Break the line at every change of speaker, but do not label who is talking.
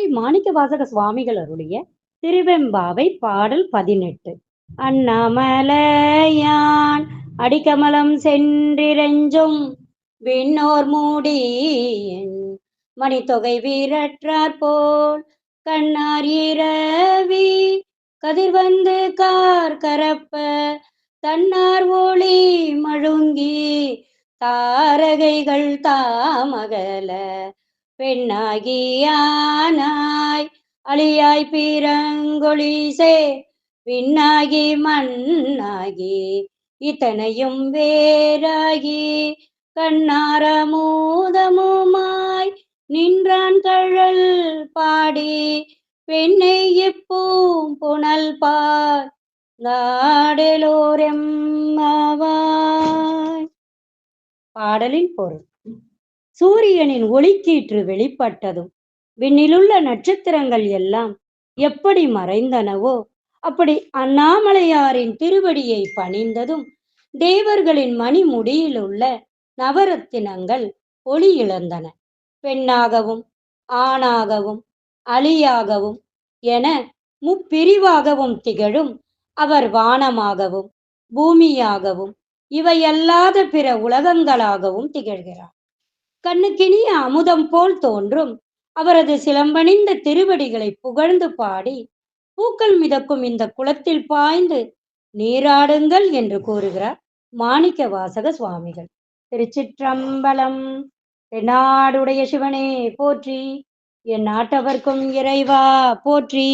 ஸ்ரீ மாணிக்க வாசக சுவாமிகள் அருளிய திருவெம்பாவை பாடல் பதினெட்டு. அண்ணாமலையான் அடிக்கமலம் சென்றிரஞ்சும் விண்ணோர் மூடியின் மணித்தொகை வீரற்றார் போல் கண்ணார் இரவி கதிர்வந்து கார் கரப்ப தன்னார் ஒளி மழுங்கி தாரகைகள் தாமகல பெண்ணாகியானாய். அழியாய் பீரங்கொழிசே விண்ணாகி மண்ணாகி இத்தனையும் வேறாகி. கண்ணாரமூதமுமாய் நின்றான் கழல் பாடி பெண்ணை எப்பூம் புனல் பார் நாடலோரெம்மாவாய் பாடலின் பொருள். சூரியனின் ஒளிக்கீற்று வெளிப்பட்டதும் விண்ணிலுள்ள நட்சத்திரங்கள் எல்லாம் எப்படி மறைந்தனவோ அப்படி அண்ணாமலையாரின் திருவடியை பணிந்ததும் தேவர்களின் மணிமுடியில் உள்ள நவரத்தினங்கள் ஒளி இழந்தன பெண்ணாகவும் ஆணாகவும் அலியாகவும் என முப்பிரிவாகவும் திகழும் அவர் வானமாகவும் பூமியாகவும் இவையல்லாத பிற உலகங்களாகவும் திகழ்கிறார். கண்ணுக்கினிய அமுதம் போல் தோன்றும். அவரது சிலம்பணிந்த திருவடிகளை புகழ்ந்து பாடி பூக்கள் மிதக்கும் இந்த குளத்தில் பாய்ந்து நீராடுங்கள் என்று கூறுகிறார் மாணிக்க வாசக சுவாமிகள். திருச்சிற்றம்பலம் நாடுடைய சிவனே போற்றி என் நாட்டவர்க்கும் இறைவா போற்றி.